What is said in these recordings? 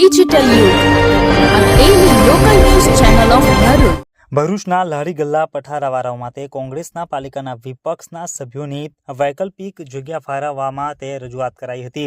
Digital. ભરૂચના લારી ગલ્લા પઠારાવાળાઓ માટે કોંગ્રેસના પાલિકાના વિપક્ષના સભ્યોની વૈકલ્પિક જગ્યા ફાળવવામાં તે રજૂઆત કરાઈ હતી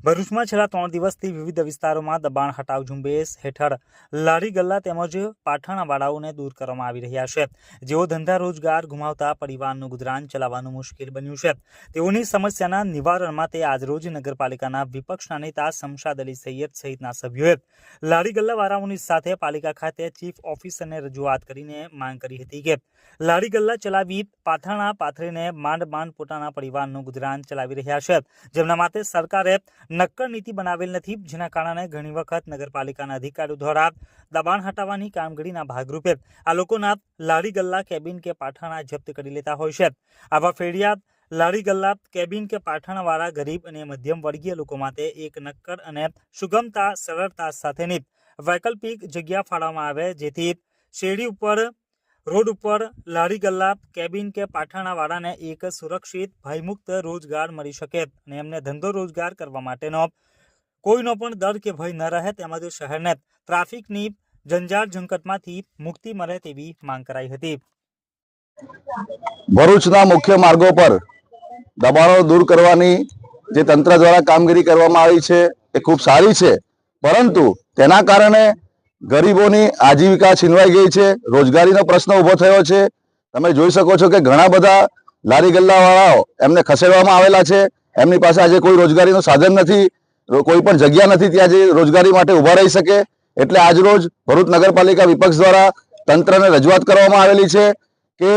ભરૂચમાં છેલ્લા ત્રણ દિવસથી વિવિધ વિસ્તારોમાં દબાણ હટાવ ઝુંબેશ હેઠળ લારી ગલ્લા તેમજ પાઠાણાવાળાઓને દૂર કરવામાં આવી રહ્યા છે. જેઓ ધંધા રોજગાર ગુમાવતા પરિવારનું ગુજરાન ચલાવવાનું મુશ્કેલ બન્યું છે. તેઓની સમસ્યાના નિવારણ માટે આજરોજ નગરપાલિકાના વિપક્ષના નેતા શમશાદ અલી સૈયદ સહિતના સભ્યોએ લારી ગલ્લાવાળાઓની સાથે પાલિકા ખાતે ચીફ ઓફિસરને રજૂઆત કરીને માંગ કરી હતી કે લારી ગલ્લા ચલાવી પાથાણા પાથરીને માંડ માંડ પોતાના પરિવારનું ગુજરાન ચલાવી રહ્યા છે. જેમના માટે સરકારે નક્કર નીતિ બનાવેલ નથી, જેના કારણે ઘણી વખત નગરપાલિકાના અધિકારીઓ દ્વારા દબાણ હટાવવાની કામગીરીના ભાગરૂપે આ લોકોના લારી ગલ્લા કેબિન કે પાઠાણા જપ્ત કરી લેતા હોય છે. આવા ફેરિયાદ લારી ગલ્લા કેબિન કે પાઠાણાવાળા ગરીબ અને મધ્યમ વર્ગીય લોકો માટે એક નક્કર અને સુગમતા, સરળતા સાથેની વૈકલ્પિક જગ્યા ફાળવવામાં આવે, જેથી શેરી ઉપર રોડ ઉપર લારી ગલ્લા કેબિન કે પાઠાણાવાળાને એક સુરક્ષિત, ભયમુક્ત રોજગાર મળી શકે અને એમને ધંધો રોજગાર કરવા માટેનો કોઈનો પણ ડર કે ભય ન રહે તેમજ શહેરને ટ્રાફિકની જંજાળ ઝંકટમાંથી મુક્તિ મળે તેવી માંગ કરાઈ હતી. ભરૂચના મુખ્ય માર્ગો પર દબાણો દૂર કરવાની જે તંત્ર દ્વારા કામગીરી કરવામાં આવી છે, એ ખૂબ સારી છે. પરંતુ તેના કારણે ગરીબોની આજીવિકા છીનવાઈ ગઈ છે, રોજગારીનો પ્રશ્ન ઊભો થયો છે. તમે જોઈ શકો છો કે ઘણા બધા લારી ગલ્લાવાળાઓ એમને ખસેડવામાં આવેલા છે. એમની પાસે આજે કોઈ રોજગારીનું સાધન નથી, કોઈ પણ જગ્યા નથી ત્યાં જે રોજગારી માટે ઊભા રહી શકે. એટલે આજરોજ ભરૂચ નગરપાલિકા વિપક્ષ દ્વારા તંત્રને રજૂઆત કરવામાં આવેલી છે કે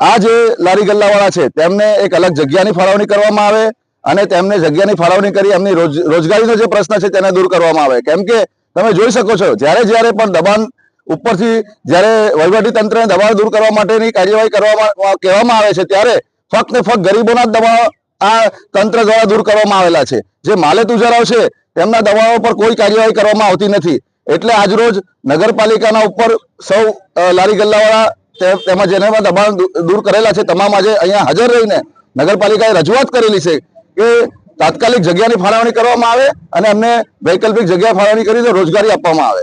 આ જે લારી ગલ્લાવાળા છે, તેમને એક અલગ જગ્યાની ફાળવણી કરવામાં આવે અને તેમને જગ્યાની ફાળવણી કરી એમની રોજ- રોજગારીનો જે પ્રશ્ન છે તેને દૂર કરવામાં આવે. કેમ કે તમે જોઈ શકો છો, જ્યારે જ્યારે પણ દબાણ ઉપરથી જ્યારે તંત્રને દબાણ દૂર કરવા માટેની કાર્યવાહી કરવામાં કહેવામાં આવે છે, ત્યારે ફક્ત ને ફક્ત ગરીબોના જ દબાણો આ તંત્ર દ્વારા દૂર કરવામાં આવેલા છે. જે માલે તુજારાઓ છે તેમના દબાણો પર કોઈ કાર્યવાહી કરવામાં આવતી નથી. એટલે આજરોજ નગરપાલિકાના ઉપર સૌ લારી ગલ્લાવાળા તે- તેમજ જેને દબાણ દૂર કરેલા છે. તમામ આજે અહીંયા હાજર રહીને નગરપાલિકાએ રજૂઆત કરેલી છે કે તાત્કાલિક જગ્યાની ફાળવણી કરવામાં આવે અને અમને વૈકલ્પિક જગ્યા ફાળવણી કરીને રોજગારી આપવામાં આવે.